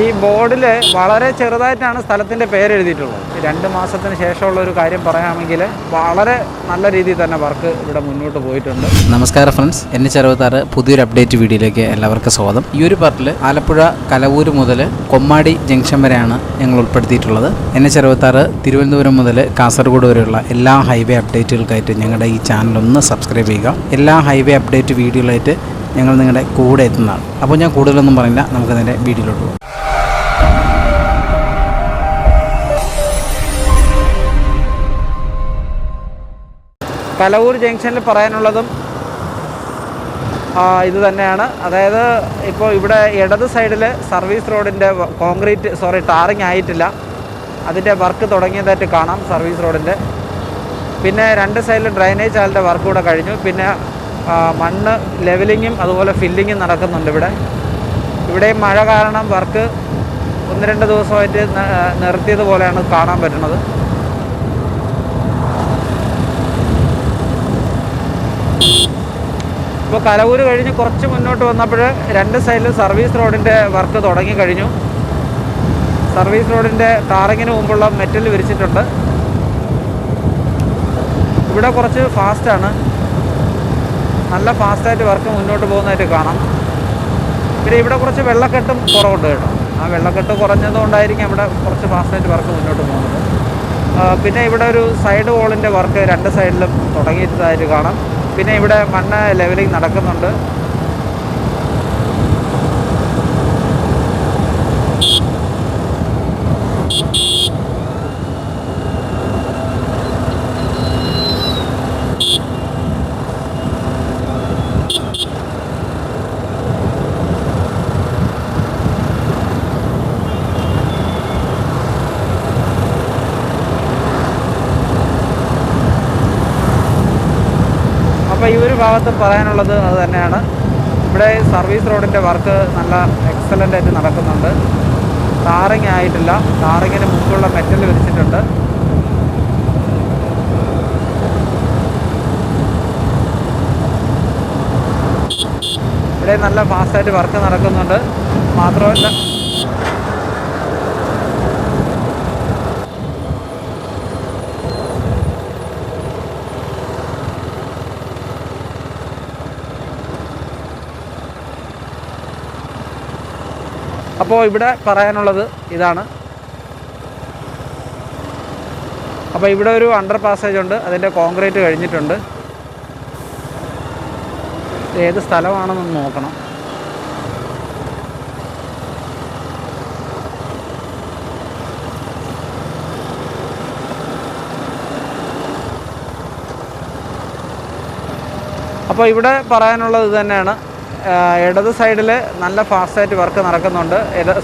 ഈ ബോർഡിൽ വളരെ ചെറുതായിട്ടാണ് സ്ഥലത്തിന്റെ പേര് എഴുതിയിട്ടുള്ളത്. രണ്ട് മാസത്തിന് ശേഷമുള്ള ഒരു കാര്യം പറയാമെങ്കിൽ വളരെ നല്ല രീതിയിൽ തന്നെ വർക്ക് ഇവിടെ മുന്നോട്ട് പോയിട്ടുണ്ട്. നമസ്കാരം ഫ്രണ്ട്സ്. എൻ എച്ച് അറുപത്താറ് പുതിയൊരു അപ്ഡേറ്റ് വീഡിയോയിലേക്ക് എല്ലാവർക്കും സ്വാഗതം. ഈ ഒരു പാർട്ടിൽ ആലപ്പുഴ കലവൂര് മുതൽ കൊമ്മാടി ജംഗ്ഷൻ വരെയാണ് ഞങ്ങൾ ഉൾപ്പെടുത്തിയിട്ടുള്ളത്. എൻ എച്ച് അറുപത്താറ് തിരുവനന്തപുരം മുതൽ കാസർഗോഡ് വരെയുള്ള എല്ലാ ഹൈവേ അപ്ഡേറ്റുകൾക്കായിട്ട് ഞങ്ങളുടെ ഈ ചാനൽ ഒന്ന് സബ്സ്ക്രൈബ് ചെയ്യുക. എല്ലാ ഹൈവേ അപ്ഡേറ്റ് വീഡിയോകളായിട്ട് ഞങ്ങൾ നിങ്ങളുടെ കൂടെ എത്തുന്നതാണ്. അപ്പോൾ ഞാൻ കൂടുതലൊന്നും പറയില്ല നമുക്ക് അതിന്റെ വീഡിയോയിലോട്ട് പോകാം. കലവൂർ ജംഗ്ഷനിൽ പറയാനുള്ളതും ഇത് തന്നെയാണ്. അതായത് ഇപ്പോൾ ഇവിടെ ഇടത് സൈഡിൽ സർവീസ് റോഡിന്റെ കോൺക്രീറ്റ് സോറി ടാറിങ് ആയിട്ടില്ല. അതിന്റെ വർക്ക് തുടങ്ങിയതായിട്ട് കാണാം സർവീസ് റോഡിന്റെ പിന്നെ രണ്ട് സൈഡിൽ ഡ്രൈനേജ് ആലിന്റെ വർക്ക് കൂടെ കഴിഞ്ഞു. പിന്നെ മണ്ണ് ലെവലിങ്ങും അതുപോലെ ഫില്ലിങ്ങും നടക്കുന്നുണ്ട് ഇവിടെ. ഇവിടെ മഴ കാരണം വർക്ക് ഒന്ന് രണ്ട് ദിവസമായിട്ട് നിർത്തിയതുപോലെയാണ് കാണാൻ പറ്റുന്നത്. ഇപ്പോൾ കലവൂര് കഴിഞ്ഞ് കുറച്ച് മുന്നോട്ട് വന്നപ്പോൾ രണ്ട് സൈഡിലും സർവീസ് റോഡിന്റെ വർക്ക് തുടങ്ങി കഴിഞ്ഞു. സർവീസ് റോഡിന്റെ ടാറിങ്ങിന് മുമ്പുള്ള മെറ്റൽ വിരിച്ചിട്ടുണ്ട്. ഇവിടെ കുറച്ച് ഫാസ്റ്റാണ് നല്ല ഫാസ്റ്റായിട്ട് വർക്ക് മുന്നോട്ട് പോകുന്നതായിട്ട് കാണാം. പിന്നെ ഇവിടെ കുറച്ച് വെള്ളക്കെട്ടും കുറവുണ്ട് കേട്ടോ. ആ വെള്ളക്കെട്ട് കുറഞ്ഞതുകൊണ്ടായിരിക്കും ഇവിടെ കുറച്ച് ഫാസ്റ്റായിട്ട് വർക്ക് മുന്നോട്ട് പോകുന്നത്. പിന്നെ ഇവിടെ ഒരു സൈഡ് വോളിന്റെ വർക്ക് രണ്ട് സൈഡിലും തുടങ്ങിയിട്ടതായിട്ട് കാണാം. പിന്നെ ഇവിടെ മണ്ണ് ലെവലിംഗ് നടക്കുന്നുണ്ട്. ഭാഗത്ത് പറയാനുള്ളത് അത് തന്നെയാണ്. ഇവിടെ സർവീസ് റോഡിന്റെ വർക്ക് നല്ല എക്സലന്റ് ആയിട്ട് നടക്കുന്നുണ്ട്. ടാറിങ് ആയിട്ടില്ല. ടാറിങ്ങിന് മുമ്പുള്ള മെറ്റൽ വിരിച്ചിട്ടുണ്ട് ഇവിടെ നല്ല ഫാസ്റ്റായിട്ട് വർക്ക് നടക്കുന്നുണ്ട്. മാത്രമല്ല അപ്പോൾ ഇവിടെ പറയാനുള്ളത് ഇതാണ്. അപ്പോൾ ഇവിടെ ഒരു അണ്ടർ പാസേജ് ഉണ്ട്. അതിന്റെ കോൺക്രീറ്റ് കഴിഞ്ഞിട്ടുണ്ട്. ഏത് സ്ഥലമാണെന്ന് നോക്കണം. അപ്പോൾ ഇവിടെ പറയാനുള്ളത് തന്നെയാണ്. ഇടത് സൈഡിൽ നല്ല ഫാസ്റ്റായിട്ട് വർക്ക് നടക്കുന്നുണ്ട്.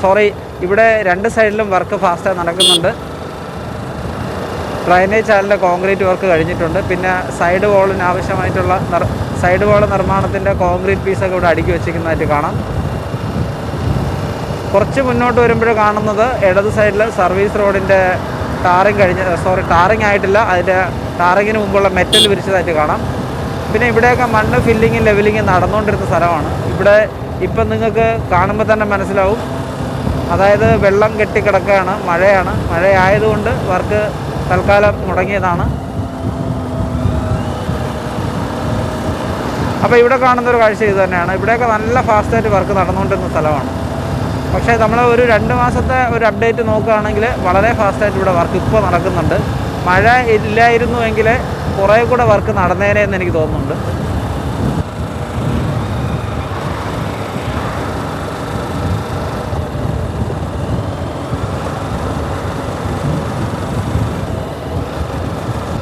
സോറി ഇവിടെ രണ്ട് സൈഡിലും വർക്ക് ഫാസ്റ്റായി നടക്കുന്നുണ്ട്. ഡ്രൈനേജ് ചാലിന്റെ കോൺക്രീറ്റ് വർക്ക് കഴിഞ്ഞിട്ടുണ്ട്. പിന്നെ സൈഡ് വോളിന് ആവശ്യമായിട്ടുള്ള സൈഡ് വോൾ നിർമ്മാണത്തിന്റെ കോൺക്രീറ്റ് പീസൊക്കെ ഇവിടെ അടുക്കി വെച്ചിരിക്കുന്നതായിട്ട് കാണാം. കുറച്ച് മുന്നോട്ട് വരുമ്പോൾ കാണുന്നത് ഇടത് സൈഡിൽ സർവീസ് റോഡിന്റെ ടാറിങ് കഴിഞ്ഞ സോറി ടാറിങ് ആയിട്ടില്ല. അതിന്റെ ടാറിങ്ങിന് മുമ്പുള്ള മെറ്റൽ വിരിച്ചതായിട്ട് കാണാം. പിന്നെ ഇവിടെയൊക്കെ മണ്ണ് ഫില്ലിങ്ങും ലെവലിങ്ങും നടന്നുകൊണ്ടിരുന്ന സ്ഥലമാണ്. ഇവിടെ ഇപ്പം നിങ്ങൾക്ക് കാണുമ്പോൾ തന്നെ മനസ്സിലാവും. അതായത് വെള്ളം കെട്ടിക്കിടക്കുകയാണ് മഴയാണ്. മഴയായതുകൊണ്ട് വർക്ക് തൽക്കാലം മുടങ്ങിയതാണ്. അപ്പോൾ ഇവിടെ കാണുന്ന ഒരു കാഴ്ച ഇത് തന്നെയാണ്. ഇവിടെയൊക്കെ നല്ല ഫാസ്റ്റായിട്ട് വർക്ക് നടന്നുകൊണ്ടിരുന്ന സ്ഥലമാണ്. പക്ഷേ നമ്മൾ ഒരു രണ്ട് മാസത്തെ ഒരു അപ്ഡേറ്റ് നോക്കുകയാണെങ്കിൽ വളരെ ഫാസ്റ്റായിട്ട് ഇവിടെ വർക്ക് ഇപ്പോൾ നടക്കുന്നുണ്ട്. മഴ ഇല്ലായിരുന്നുവെങ്കിൽ കുറേ കൂടെ വർക്ക് നടന്നേനെ എന്ന് എനിക്ക് തോന്നുന്നുണ്ട്.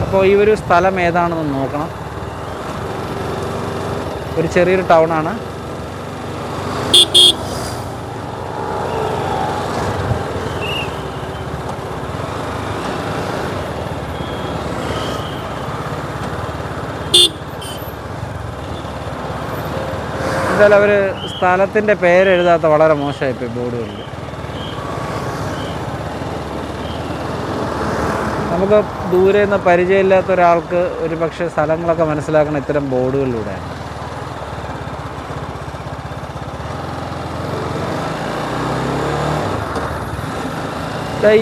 അപ്പോൾ ഈ ഒരു സ്ഥലം ഏതാണെന്ന് നോക്കണം. ഒരു ചെറിയൊരു ടൗണാണ്. എന്തായാലും അവർ സ്ഥലത്തിന്റെ പേരെഴുതാത്ത വളരെ മോശമായിപ്പോയി ബോർഡുകളിൽ. നമുക്ക് ദൂരെ നിന്ന് പരിചയമില്ലാത്ത ഒരാൾക്ക് ഒരു പക്ഷേ സ്ഥലങ്ങളൊക്കെ മനസ്സിലാക്കുന്ന ഇത്തരം ബോർഡുകളിലൂടെയാണ്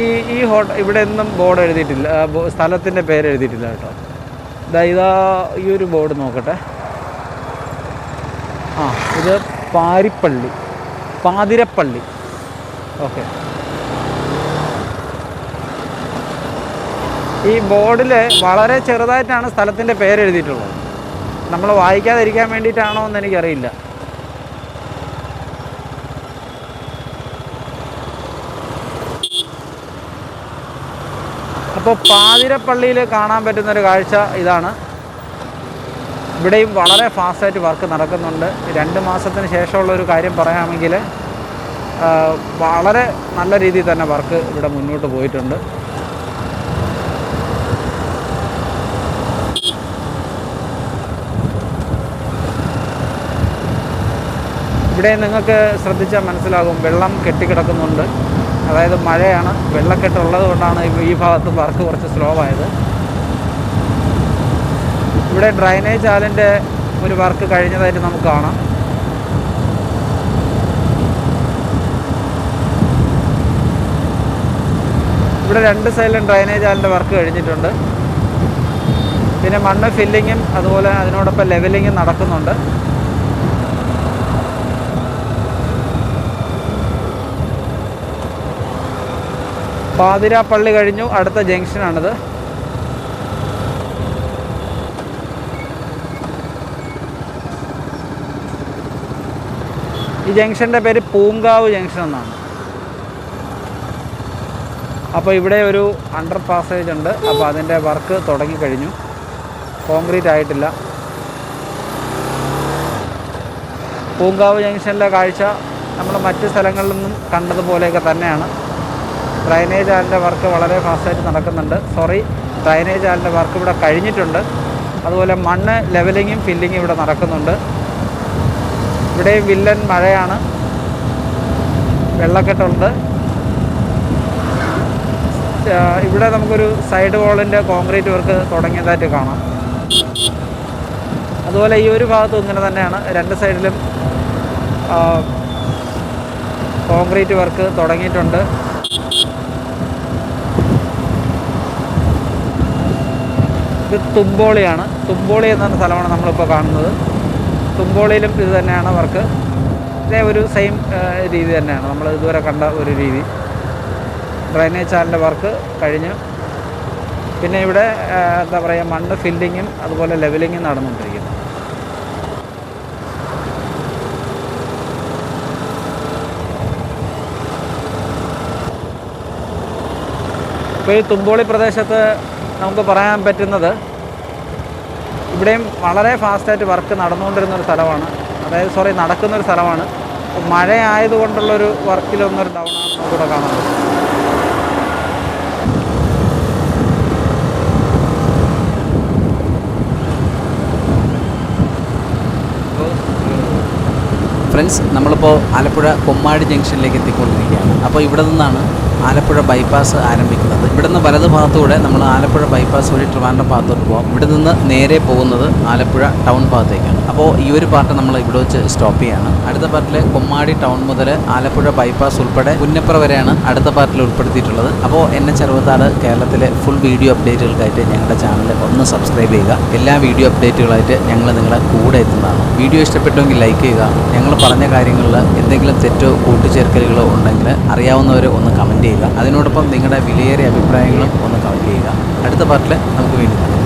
ഈ ഈ ഹോട്ടൽ ഇവിടെ ഒന്നും ബോർഡ് എഴുതിയിട്ടില്ല സ്ഥലത്തിന്റെ പേര് എഴുതിയിട്ടില്ല കേട്ടോ. ഇതാ ഇതാ ഈ ഒരു ബോർഡ് നോക്കട്ടെ. ആ ഇത് പാരിപ്പള്ളി പാതിരപ്പള്ളി. ഓക്കെ. ഈ ബോർഡിൽ വളരെ ചെറുതായിട്ടാണ് സ്ഥലത്തിന്റെ പേര് എഴുതിയിട്ടുള്ളത്. നമ്മൾ വായിക്കാതിരിക്കാൻ വേണ്ടിയിട്ടാണോ എന്ന് എനിക്കറിയില്ല. അപ്പോൾ പാതിരപ്പള്ളിയിൽ കാണാൻ പറ്റുന്നൊരു കാഴ്ച ഇതാണ്. ഇവിടെയും വളരെ ഫാസ്റ്റായിട്ട് വർക്ക് നടക്കുന്നുണ്ട്. രണ്ട് മാസത്തിന് ശേഷമുള്ള ഒരു കാര്യം പറയാമെങ്കിൽ വളരെ നല്ല രീതിയിൽ തന്നെ വർക്ക് ഇവിടെ മുന്നോട്ട് പോയിട്ടുണ്ട്. ഇവിടെ നിങ്ങൾക്ക് ശ്രദ്ധിച്ചാൽ മനസ്സിലാകും വെള്ളം കെട്ടിക്കിടക്കുന്നുണ്ട്. അതായത് മഴയാണ് വെള്ളക്കെട്ടുള്ളത് കൊണ്ടാണ് ഈ- ഭാഗത്ത് വർക്ക് കുറച്ച് സ്ലോ ആയത്. ഇവിടെ ഡ്രൈനേജ് ആലിന്റെ ഒരു വർക്ക് കഴിഞ്ഞതായിട്ട് നമുക്ക് കാണാം. ഇവിടെ രണ്ട് സൈഡിലും ഡ്രൈനേജ് ആലിന്റെ വർക്ക് കഴിഞ്ഞിട്ടുണ്ട്. പിന്നെ മണ്ണ് ഫില്ലിങ്ങും അതുപോലെ അതിനോടൊപ്പം ലെവലിങ്ങും നടക്കുന്നുണ്ട്. പാതിരാപ്പള്ളി കഴിഞ്ഞു അടുത്ത ജംഗ്ഷനാണിത്. ഈ ജംഗ്ഷന്റെ പേര് പൂങ്കാവ് ജംഗ്ഷൻ എന്നാണ്. അപ്പോൾ ഇവിടെ ഒരു അണ്ടർ പാസേജ് ഉണ്ട്. അപ്പോൾ അതിന്റെ വർക്ക് തുടങ്ങിക്കഴിഞ്ഞു കോൺക്രീറ്റ് ആയിട്ടില്ല. പൂങ്കാവ് ജംഗ്ഷനിലെ കാഴ്ച നമ്മൾ മറ്റ് സ്ഥലങ്ങളിൽ നിന്നും കണ്ടതുപോലെയൊക്കെ തന്നെയാണ്. ഡ്രൈനേജ് ആലിന്റെ വർക്ക് വളരെ ഫാസ്റ്റായിട്ട് നടക്കുന്നുണ്ട്. സോറി ഡ്രൈനേജ് ആലിന്റെ വർക്ക് ഇവിടെ കഴിഞ്ഞിട്ടുണ്ട്. അതുപോലെ മണ്ണ് ലെവലിങ്ങും ഫില്ലിങ്ങും ഇവിടെ നടക്കുന്നുണ്ട്. ഇവിടെ വില്ലൻ മഴയാണ്. വെള്ളക്കെട്ടുണ്ട്. ഇവിടെ നമുക്കൊരു സൈഡ് വാളിന്റെ കോൺക്രീറ്റ് വർക്ക് തുടങ്ങിയതായിട്ട് കാണാം. അതുപോലെ ഈ ഒരു ഭാഗത്തും ഇങ്ങനെ തന്നെയാണ്. രണ്ട് സൈഡിലും കോൺക്രീറ്റ് വർക്ക് തുടങ്ങിയിട്ടുണ്ട്. ഇത് തുമ്പോളിയാണ്. തുമ്പോളി എന്ന സ്ഥലമാണ് നമ്മളിപ്പോൾ കാണുന്നത്. തുമ്പോളിയിലും ഇത് തന്നെയാണ് വർക്ക്. ഇതേ ഒരു സെയിം രീതി തന്നെയാണ്. നമ്മൾ ഇതുവരെ കണ്ട ഒരു രീതി. ഡ്രൈനേജ് ചാലിന്റെ വർക്ക് കഴിഞ്ഞു. പിന്നെ ഇവിടെ എന്താ പറയുക മണ്ണ് ഫില്ലിങ്ങും അതുപോലെ ലെവലിങ്ങും നടന്നുകൊണ്ടിരിക്കുന്നു. ഇപ്പോൾ ഈ തുമ്പോളി പ്രദേശത്ത് നമുക്ക് പറയാൻ പറ്റുന്നത് ഇവിടെയും വളരെ ഫാസ്റ്റായിട്ട് വർക്ക് നടന്നുകൊണ്ടിരുന്ന ഒരു സ്ഥലമാണ്. അതായത് സോറി നടക്കുന്നൊരു സ്ഥലമാണ്. മഴയായതുകൊണ്ടുള്ളൊരു വർക്കിലൊന്നൊരു ഡൗൺ ആണ് നമുക്കിവിടെ കാണാൻ ഫ്രണ്ട്സ് നമ്മളിപ്പോൾ ആലപ്പുഴ കൊമ്മാടി ജംഗ്ഷനിലേക്ക് എത്തിക്കൊണ്ടിരിക്കുകയാണ്. അപ്പോൾ ഇവിടെ നിന്നാണ് ആലപ്പുഴ ബൈപ്പാസ് ആരംഭിക്കുന്നത്. ഇവിടുന്ന് വലത് ഭാഗത്തൂടെ നമ്മൾ ആലപ്പുഴ ബൈപ്പാസ് വഴി ട്രിവാൻഡ്രം ഭാഗത്തോട്ട് പോകാം ഇവിടെ നിന്ന് നേരെ പോകുന്നത് ആലപ്പുഴ ടൗൺ ഭാഗത്തേക്കാണ്. അപ്പോൾ ഈ ഒരു പാർട്ട് നമ്മൾ ഇവിടെ വെച്ച് സ്റ്റോപ്പ് ചെയ്യാണ്. അടുത്ത പാർട്ടിലെ കൊമ്മാടി ടൗൺ മുതൽ ആലപ്പുഴ ബൈപ്പാസ് ഉൾപ്പെടെ പുന്നപ്ര വരെയാണ് അടുത്ത പാർട്ടിൽ ഉൾപ്പെടുത്തിയിട്ടുള്ളത്. അപ്പോൾ എൻ എച്ച് അറുപത്താറ് കേരളത്തിലെ ഫുൾ വീഡിയോ അപ്ഡേറ്റുകൾക്കായിട്ട് ഞങ്ങളുടെ ചാനൽ ഒന്ന് സബ്സ്ക്രൈബ് ചെയ്യുക. എല്ലാ വീഡിയോ അപ്ഡേറ്റുകളായിട്ട് ഞങ്ങൾ നിങ്ങളെ കൂടെ എത്തുന്നതാണ്. വീഡിയോ ഇഷ്ടപ്പെട്ടുവെങ്കിൽ ലൈക്ക് ചെയ്യുക. ഞങ്ങൾ പറഞ്ഞ കാര്യങ്ങളിൽ എന്തെങ്കിലും തെറ്റോ കൂട്ടിച്ചേർക്കലുകളോ ഉണ്ടെങ്കിൽ അറിയാവുന്നവരെ ഒന്ന് കമന്റ് ചെയ്യുക അതിനോടൊപ്പം നിങ്ങളുടെ വിലയേറിയ അഭിപ്രായങ്ങളും ഒന്ന് കമന്റ് ചെയ്യുക. അടുത്ത പാർട്ടിൽ നമുക്ക് വീണ്ടും